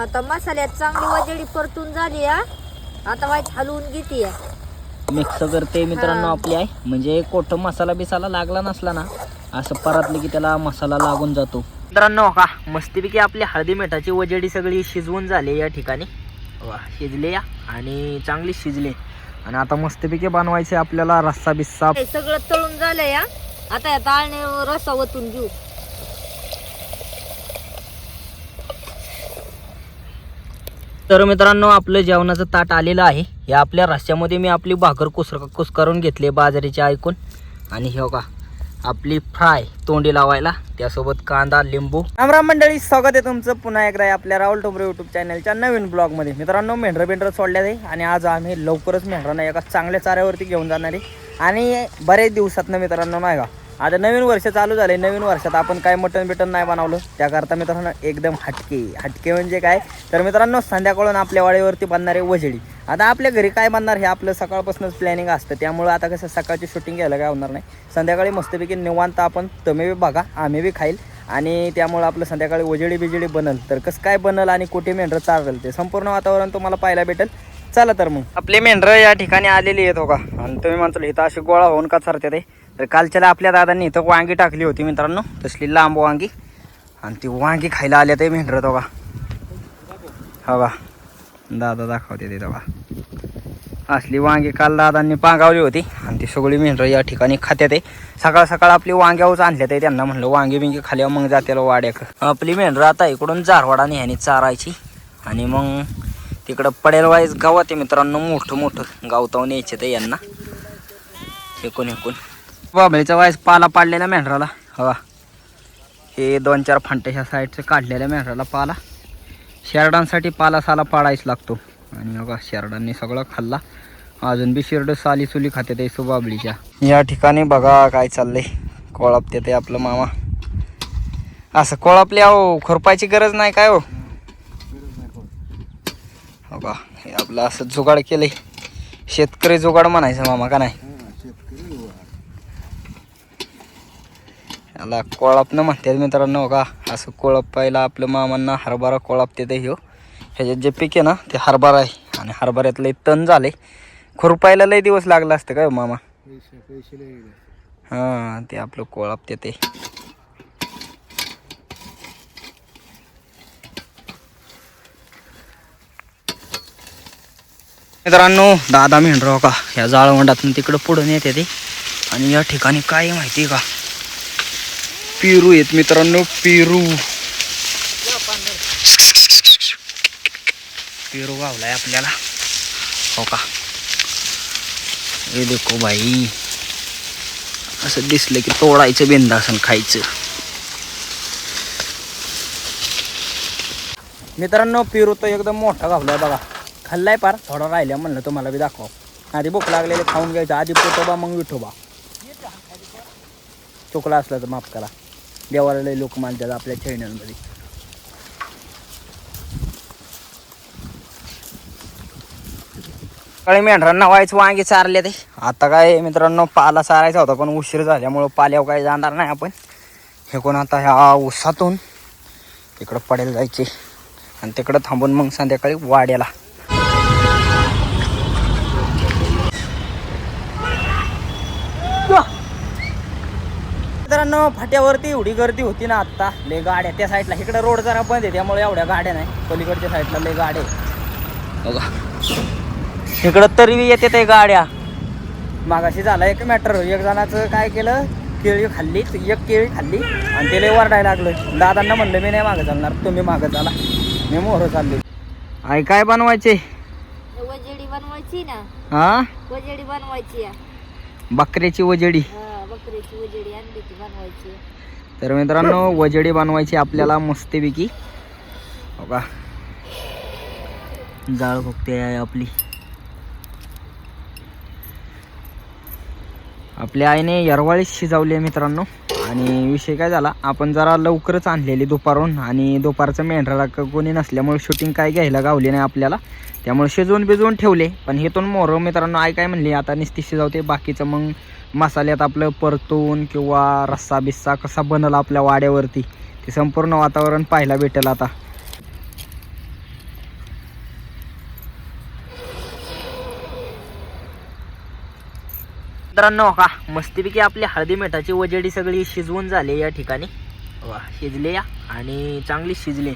आता मसाल्यात चांगली वजडी परतून झाली हा. आता वाईट हलवून घेते मिक्स करते मित्रांनो हा. आपली आहे म्हणजे कोट मसाला बिसाला लागला नसला ना असं परतलं की त्याला मसाला लागून जातो. मित्रांनो का मस्तपैकी आपली हळदी मिठाची वजडी सगळी शिजवून झाली या ठिकाणी. वा शिजले या आणि चांगली शिजले. आणि आता मस्तपैकी बनवायचे आपल्याला रस्सा बिस्सा. हे सगळं तळून झालंय या आता या ताळणे रस्सा वतून घेऊ. तर मित्रांनो आपलं जेवणाचं ताट आलेलं आहे. या आपल्या रस्त्यामध्ये मी आपली भाकर कुसर कुसकारून घेतली बाजरीचे ऐकून आणि हे का आपली फ्राय तोंडी लावायला. त्यासोबत कांदा लिंबू. रामराम मंडळी स्वागत आहे तुमचं पुन्हा एकदा आपल्या राहुल टोबरे युट्यूब चॅनलच्या नवीन ब्लॉगमध्ये मित्रांनो मेंढरं बेंढरं सोडल्या आहे आणि आज आम्ही लवकरच मेंढरांना एका चांगल्या चाऱ्यावरती घेऊन जाणार आहे. आणि बरेच दिवसातनं मित्रांनो नाही का आता नवीन वर्ष चालू झाले नवीन वर्षात आपण काय मटन बिटन नाही बनवलं. त्याकरता मित्रांनो एकदम हटके. हटके म्हणजे काय? तर मित्रांनो संध्याकाळून आपल्या वाडीवरती बनणारे वजडी. आता आपल्या घरी काय बनणार हे आपलं सकाळपासूनच प्लॅनिंग असतं. त्यामुळं आता कसं सकाळची शूटिंग घ्यायला काय होणार नाही. संध्याकाळी मस्तपैकी निवांत आपण तुम्ही बी बघा आम्ही बी खाईल. आणि त्यामुळं आपलं संध्याकाळी वजडी बिजडी बनल. तर कसं काय बनल आणि कुठे मेंढरं चालेल ते संपूर्ण वातावरण तुम्हाला पाहायला भेटेल. चला तर मग. आपले मेंढरं या ठिकाणी आलेली आहेत हो का आणि तुम्ही म्हणतो इथं अशी गोळा होऊन का चालते ते तर कालच्याला आपल्या दादांनी इथं वांगी टाकली होती मित्रांनो. तसली लांब वांगी. आणि ती वांगी खायला आल्या ते मेंढरं तो का हो का दादा दाखवते ते तेव्हा असली वांगी काल दादांनी पांगावली होती. आणि ती सगळी मेंढरं या ठिकाणी खात्यात आहे. सकाळ सकाळ आपली वांग्यावरच आणल्यात आहे त्यांना म्हणलं वांगी बिंगी खाल्यावर मग जाते वाड्याक. आपली मेंढरं आता इकडून जारवाडा ह्याने चारायची. आणि मग तिकडं पडेल वाईज गावात आहे मित्रांनो मोठं मोठं गावतावून यायचे ते यांना. एकूण एकूण. बाबळीचा वायस पाला पाडलेला मेंढराला. हवा. हे दोन चार फांट्याच्या साईडचं काढलेल्या मेंढराला पाला. शेरडांसाठी पाला साला पाडायच लागतो. आणि बघा शेरडांनी सगळं खाल्ला. अजून बी शेरड साली सुली खाते ते सुबाबळीच्या या ठिकाणी बघा काय चाललंय. कोळापते ते आपलं मामा. असं कोळापले अहो खुरपायची गरज नाही काय हो? हो हे आपलं असं जुगाड केलंय. शेतकरी जुगाड म्हणायचं मामा का नाही? याला कोळाप न म्हणतात मित्रांनो हो का असं कोळपायला आपलं मामांना हरभरा कोळापते ते ह्यो. ह्याच्यात जे पीक आहे ना ते हरभरा आहे. आणि हरभऱ्यात लय तण झाले खुरपायला लय दिवस लागला असतं काय हो मामा? हां ते आपलं कोळापते ते मित्रांनो दादा मेंढराव का ह्या जाळवंडातून तिकडं पुढून येते ते. आणि या ठिकाणी काय माहिती का? पेरू आहेत मित्रांनो पेरू. पेरू गावलाय आपल्याला. हो का? हे देखो बाई. असं दिसलं की तोडायचं बिंदासन खायचं. मित्रांनो पेरू तर एकदम मोठा गावलाय बघा. खाल्लाय पार थोडा राहिल्या म्हणलं तुम्हाला बी दाखव. आधी भूक लागलेले खाऊन घ्यायचं आधी पोटोबा मग विठोबा. चुकला असला तर माफ करा. देवाला लोक मानतात आपल्या चॅनलमध्ये. सकाळी मेंढरांना व्हायचं वांगे चारले ते. आता काय मित्रांनो पाला चारायचा होता पण उशीर झाल्यामुळं पाल्यावर काय जाणार नाही आपण. हे कोण आता ह्या उसातून तिकडं पडेल जायचे. आणि तिकडं थांबून मग संध्याकाळी वाड्याला. मित्रांनो फाट्यावरती एवढी गर्दी होती ना आत्ता. लय गाड्या त्या साईडला. इकडे रोड जरा बंद आहे त्यामुळे एवढ्या गाड्या नाही. पलीकडच्या साईडला लय गाड्या. बघा. इकडं तरी बी येते ते गाड्या. मागाशी झाला एक मॅटर एक जणाचं काय केलं? केळी खाल्ली एक केळी खाल्ली आणि ते लय वरडायला लागलं. दादांना म्हणलं मी नाही मागं चालणार तुम्ही मागं चाला. मी मोहर चाललो आई काय बनवायचे? वजडी बनवायची ना? हा वजडी बनवायची. बकऱ्याची वजडी. बकरीची बनवायची. तर मित्रांनो वजडी बनवायची आपल्याला मस्तपैकी. हो का? जाळ फुकते आहे आपली. आपल्या आईने यरवाळीच शिजवली आहे मित्रांनो. आणि विषय काय झाला? आपण जरा लवकरच आणलेली दुपारून आणि दुपारचं मेंढराला कोणी नसल्यामुळे शूटिंग काय घ्यायला गावली नाही आपल्याला. त्यामुळे शिजवून बिजवून ठेवले. पण हेतून मोर मित्रांनो आई काय म्हणली? आता नुसती शिजवते बाकीचं मग मसाल्यात आपलं परतून किंवा रस्सा बिस्सा कसा बनला आपल्या वाड्यावरती ते संपूर्ण वातावरण पाहायला भेटेल आता. मित्रांनो का मस्तीपैकी आपली हळदी मिठाची वजेडी सगळी शिजवून झाली या ठिकाणी. वा शिजले या आणि चांगली शिजले.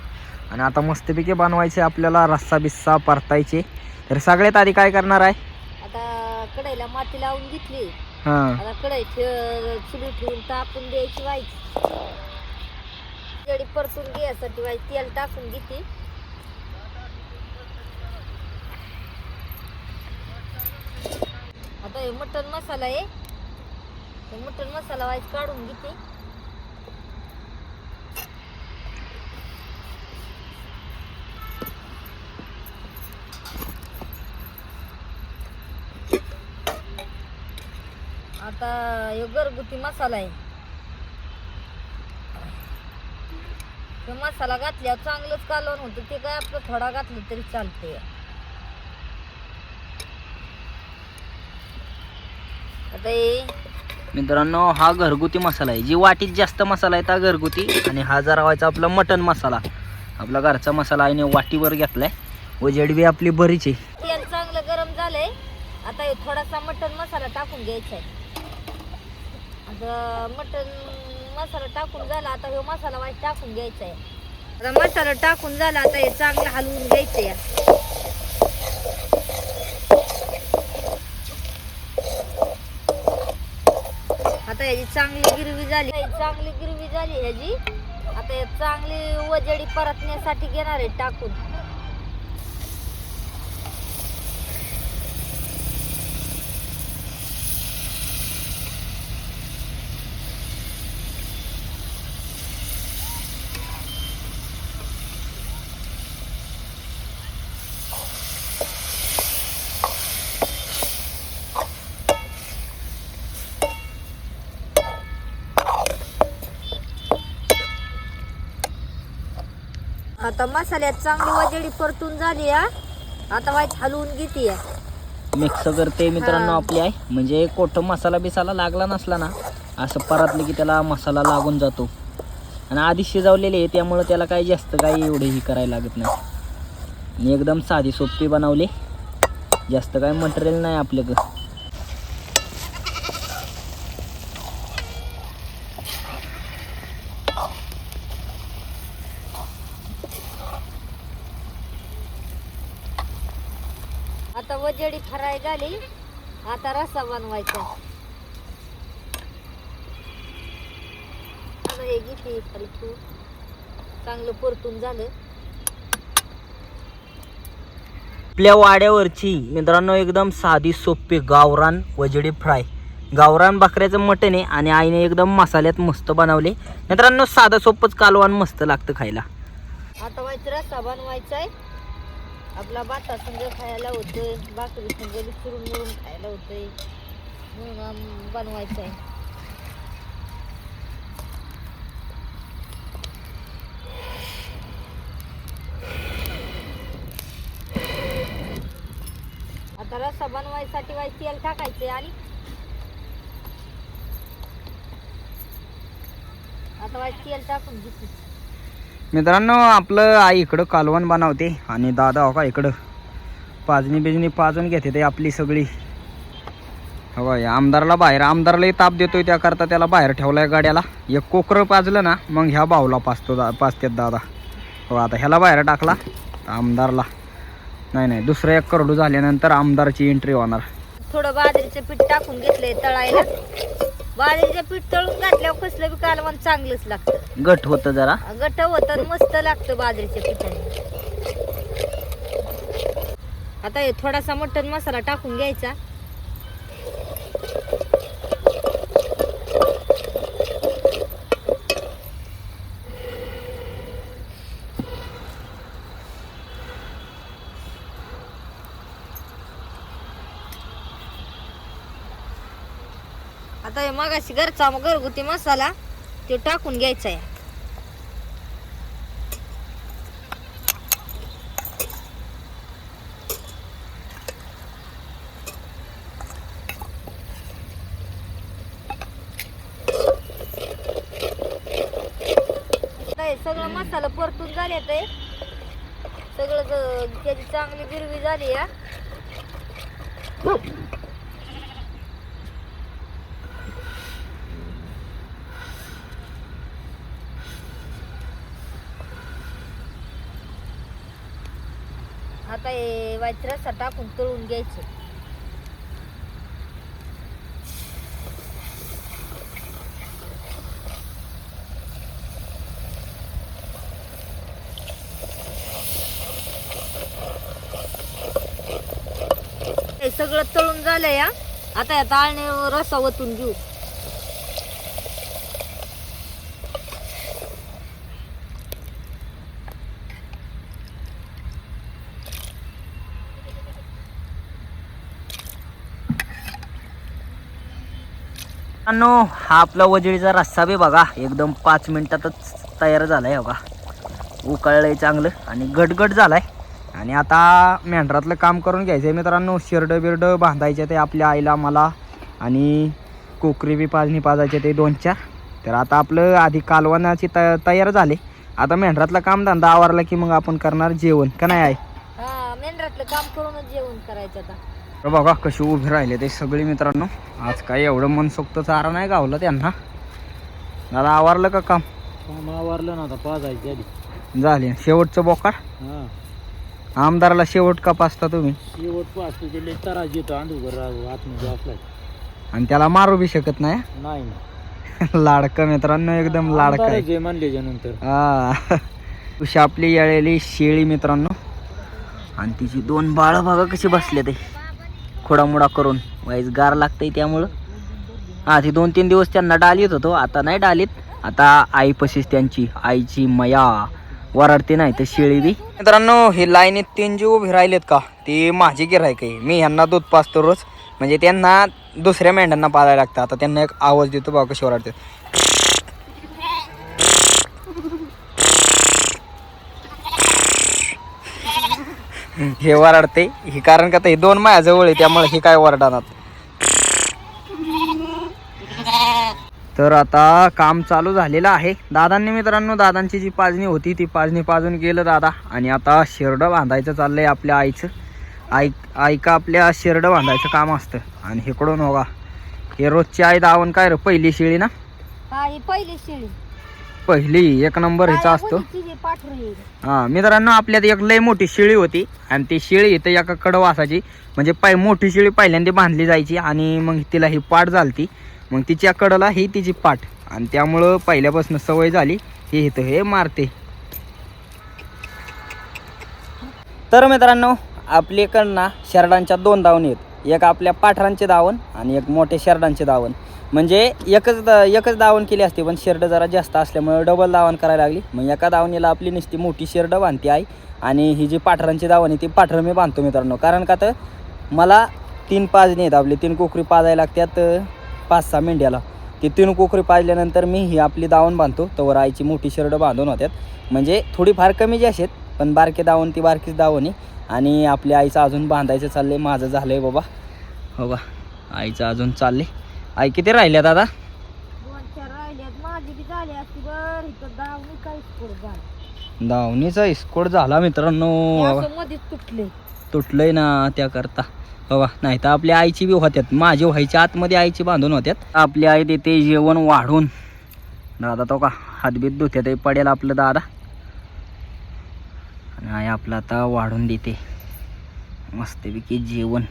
आणि आता मस्तपैकी बनवायचे आपल्याला रस्सा बिस्सा परतायचे. तर सगळ्यात आधी काय करणार आहे? आता कढईला माती लावून घेतली. हां. आता कढई चुली ठेवून तापून द्यायची व्हायची जडी परतून घ्यायसाठी व्हायची तेल टाकून घेते. आता हे मटन मसाला आहे. हे मटन मसाला व्हायचं काढून घेते. आता हे घरगुती मसाला आहे. तो मसाला घातल्यावर चांगलंच कालवण होतं. ते काय आपलं थोडा घातलं तरी चालते आता हे मित्रांनो हा घरगुती मसाला आहे. जी वाटीत जास्त मसाला आहे त्या घरगुती. आणि हा जरा व्हायचा आपला मटन मसाला. आपला घरचा मसाला आहे वाटीवर घेतलाय. व जडबी आपली बरीच आहे. तेल चांगलं गरम झालंय. आता हे थोडासा मटन मसाला टाकून घ्यायचा आहे. आता मटन मसाला टाकून झाला आता हे मसाला वाईट टाकून घ्यायचा आहे आता मसाला टाकून झाला आता हे चांगलं हलवून घ्यायचं या आता याची चांगली गिरवी झाली. चांगली गिरवी झाली ह्याची. आता चांगली वजडी परतण्यासाठी घेणार आहे टाकून. आता मसाल्यात चांगली वजडी परतून झाली हा. आता वाईट हलवून घेते मिक्स करते मित्रांनो. आपली आहे म्हणजे कोट मसाला बिसाला लागला नसला ना असं परतलं की त्याला मसाला लागून जातो. आणि आधी शिजवलेले आहे त्यामुळं त्याला काही जास्त काही एवढे ही करायला लागत नाही. एकदम साधी सोपी बनवली. जास्त काही मटेरियल नाही आपल्याकडं आता वजडी फ्राय झाली आता रस्सा बनवायचा आता हे घेते चांगलं परतून झालं. आपल्या वाड्यावरची मित्रांनो एकदम साधी सोपी गावरान वजडी फ्राय. गावरान बकऱ्याचं मटण आहे आणि आईने एकदम मसाल्यात मस्त बनवले. मित्रांनो साधं सोपंच कालवान मस्त लागतं खायला. आता व्हायचं रस्सा बनवायचा आहे आपला भाता संग खायला होतोय भाकरी संग चुरून मिळून खायला होतंय. म्हणून बनवायचं आहे आता रस्सा बनवायसाठी वाई तेल टाकायचे आणि आता वाई तेल टाकून घेते. मित्रांनो आपलं आई इकडं कालवण बनवते आणि दादा हो का इकडं पाजणी बिजणी पाजून घेते ते आपली सगळी. हो या आमदारला बाहेर आमदारलाही ताप देतोय त्याकरता त्याला बाहेर ठेवलाय गाड्याला. एक कोकरं पाजलं ना मग ह्या भाऊला पाजतो दा पाजतेत दादा. हो आता ह्याला बाहेर टाकला आमदारला. नाही नाही दुसरं एक करडू झाल्यानंतर आमदारची एंट्री होणार. थोडं बाजरीचं पीठ टाकून घेतलंय तळायला. बाजरीचं पीठ तळून घातल्यावर कसलं बी कालवण चांगलंच लागतं. गट होतं जरा. गट होतं मस्त लागतं बाजरीच्या पिठाने. आता हे थोडासा मटन मसाला टाकून घ्यायचा. आता हे मगाशी घरचा घरगुती मसाला तो टाकून घ्यायचा आहे. सगळं मसाला परतून झाले ते सगळं त्याची चांगली गिरवी झाली या. हो आता हे व्हायचं रस्सा तळून हे सगळं तळून झालं या आता या ताळणे रसा वतून घेऊ. नो हा आपला वजळीचा रस्सा बी बघा. एकदम पाच मिनिटातच तयार झालाय बघा. उकळलंय चांगलं आणि गटगट झालाय. आणि आता मेंढरातलं काम करून घ्यायचंय मित्रांनो. शिरड बिरड बांधायचे ते आपल्या आईला मला आणि कोकरी बी पाजणी पाजायचे ते दोन चार तर आता आपलं आधी कालवणाची त तयार झाले. आता मेंढरातलं काम धंदा आवरला की मग आपण करणार जेवण. का नाही आहे मेंढरातलं काम करूनच जेवण करायचं आता. बघा कशी उभे राहिले ते सगळे मित्रांनो. आज काय एवढं मनसोक्त चारा नाही गावलं त्यांना. दादा आवरलं का काम? मारलं ना आता पाजायची आधी. झाले. शेवटचं बोकाड हा. आमदाराला शेवट का पाचता तुम्ही? शेवट पाचतो ते लय तराज येतो अंडूगर आतमध्ये असलाय आणि त्याला मारू बी शकत नाही? नाही. लाडकं मित्रांनो एकदम लाडकं नंतर हा. उशी आपली येळेली शेळी मित्रांनो. आणि तिची दोन बाळ बघा कशी बसले ते. खोडामोडा करून. वाईस गार लागतंय त्यामुळं. हा ते दोन तीन दिवस त्यांना डालीत होतो. आता नाही डालीत. आता आई पशीच त्यांची. आईची मया. वराडते नाही तर शेळी बी. मित्रांनो हे लाईनीत तीन जीव उभे राहिलेत का? ते माझी गिरायक आहे. मी ह्यांना दूध पाचतो रोज. म्हणजे त्यांना दुसऱ्या मेंढ्यांना पाळायला लागतं. आता त्यांना एक आवाज देतो बा कशी ओरडते. हे वरडते. हे कारण का हे दोन माझ्या जवळ आहे त्यामुळे हे काय वरडणार तर आता काम चालू झालेलं आहे. दादांनी मित्रांनो दादांची जी पाजणी होती ती पाजणी पाजून गेलं दादा. आणि आता शेरडं बांधायचं चाललंय आपल्या आईचं. आई आईका आपल्या शेरडं बांधायचं काम असतं. आणि इकडून होगा. हे रोजची आई दावण काय रे? पहिली शेळी ना? पहिली शेळी. पहिली एक नंबर हिचा असतो. हा मित्रांनो आपल्यात एक लय मोठी शेळी होती. आणि ती शेळी इथं एका कडं वासाची म्हणजे पाय मोठी शेळी पहिल्यांदा बांधली जायची आणि मग तिला ही पाट झालती. मग तिच्या कडला ही तिची पाट आणि त्यामुळं पहिल्यापासून सवय झाली ही इथं हे मारते. तर मित्रांनो आपल्याकडनं शरडांच्या दोन दावण आहेत. एक आपल्या पाठरांचे दावण आणि एक मोठे शेरडांचे दावण. म्हणजे एकच दा एकच दावण केली असते पण शेरड जरा जास्त असल्यामुळे डबल दावण करायला लागली. मग एका दावणीला आपली नुसती मोठी शेरड बांधते आहे आणि ही जी पाठरांची दावण आहे ती पाठरं मी बांधतो मित्रांनो. कारण का तर मला तीन पाजणी आहेत आपली. तीन कोकरी पाजायला लागतात पाच सहा मेंढ्याला. ती तीन कोकरी पाजल्यानंतर मी ही आपली दावण बांधतो. तवर आईची मोठी शेरड बांधून होत्यात. म्हणजे थोडीफार कमी जी आहेत पण बारके दावण ती बारकीच दावण आहे. आणि आपल्या आईचं अजून बांधायचं चाललंय माझं झालंय बाबा. हो बा आईचं अजून चालले आई किती राहिल्या दादा? झाली झालं. दावणीचा इस्कोड झाला मित्रांनो. हे बाबा तुटलंय ना त्याकरता. बघा नाही तर आपल्या आईची बी होत्यात. माझी व्हायच्या आतमध्ये आईची बांधून होत्यात. आपली आई देते जेवण वाढून. दादा तो का हातबीत धुत्यात पडेल आपलं दादा. आणि आई आपलं आता वाढून देते. मस्तपैकी जेवण.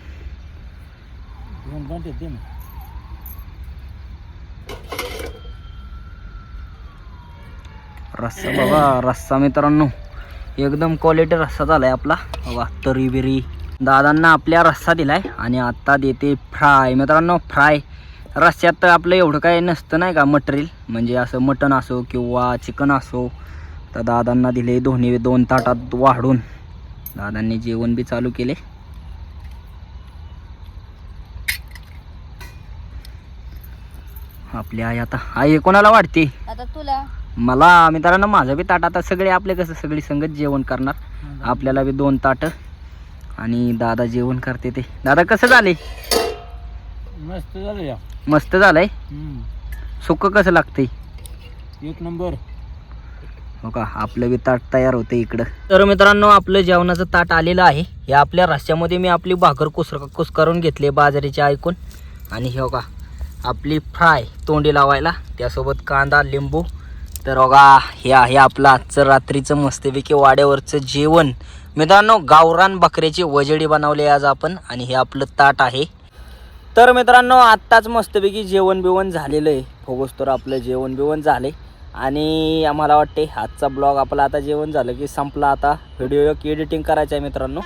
रस्सा बघा रस्सा मित्रांनो. एकदम क्वालिटी रस्सा झालाय आपला. बघा तरी बिरी दादांना आपल्या रस्सा दिलाय आणि आता देते फ्राय. मित्रांनो फ्राय. रस्स्यात आपलं एवढं काय नसतं नाही का मटेरियल? म्हणजे असं मटण असो किंवा चिकन असो तर दादांना दिले दोन्ही दोन ताटात वाढून. दादांनी जेवण बी चालू केले. आपली आई आता आई कोणाला वाटते आता तुला. मला मित्रांनो माझं बी ताट आता सगळे आपले कसं सगळी संगत जेवण करणार. आपल्याला बी दोन ताट. आणि दादा जेवण करते ते. दादा कसं झाले मस्त झालं या. मस्त झालंय. सुक्क कसं लागतंय? एक नंबर. हो का आपलं बी ताट तयार होतं इकडं. तर मित्रांनो आपलं जेवणाचं ताट आलेलं आहे. हे आपल्या रस्त्यामध्ये मी आपली भाकर कुसर कुसकरून घेतली बाजरीचे ऐकून. आणि हे का आपली फ्राय तोंडी लावायला. त्यासोबत कांदा लिंबू. तर बघा हे आहे आपलं आजचं रात्रीचं मस्तपैकी वाड्यावरचं जेवण. मित्रांनो गावरान बकऱ्याची वजडी बनवली आज आपण. आणि हे आपलं ताट आहे. तर मित्रांनो आत्ताच मस्तपैकी जेवण बिवण झालेलं आहे. फोगस तर आपलं जेवण बिवण झालं आहे आणि आम्हाला वाटते आजचा ब्लॉग आपला आता जेवण झालं की संपला आता. व्हिडिओ एडिटिंग करायचं आहे मित्रांनो.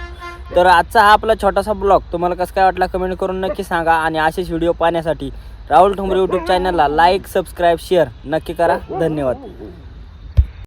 तर आजचा हा आपला छोटासा ब्लॉग. तुम्हाला कसं काय वाटला कमेंट करून नक्की सांगा आणि असेच व्हिडिओ पाहण्यासाठी राहुल ठोंबरे यूट्यूब चॅनलला लाईक सबस्क्राईब शेअर नक्की करा. धन्यवाद.